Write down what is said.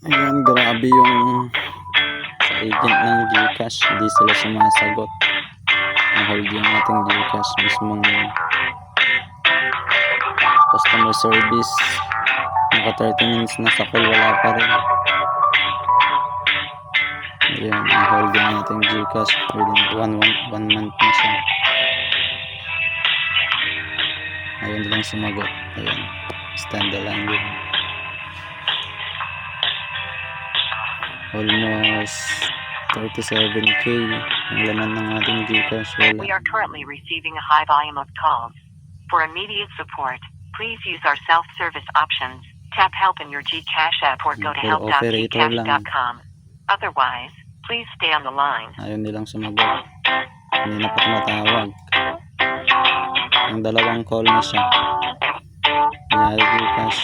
Ayan, grabe yung agent ng Gcash. Hindi sila sumasagot. Na-hold yung ating Gcash mismong customer service. Naka 30 minutes na sa call, wala pa rin. Ayan, na-hold yung ating Gcash within one, one, one month na siya. Ayun lang sumagot. Ayan, stand the line din. Almost 37k ang laman ng ating Gcash. Wala. We are currently receiving a high volume of calls. For immediate support, please use our self-service options. Tap help in your Gcash app or go to help.gcash.com. Otherwise, please stay on the line. Ayaw nilang sumagot. Hindi na pa tumatawag. Ang dalawang call na siya. Nangyari Gcash.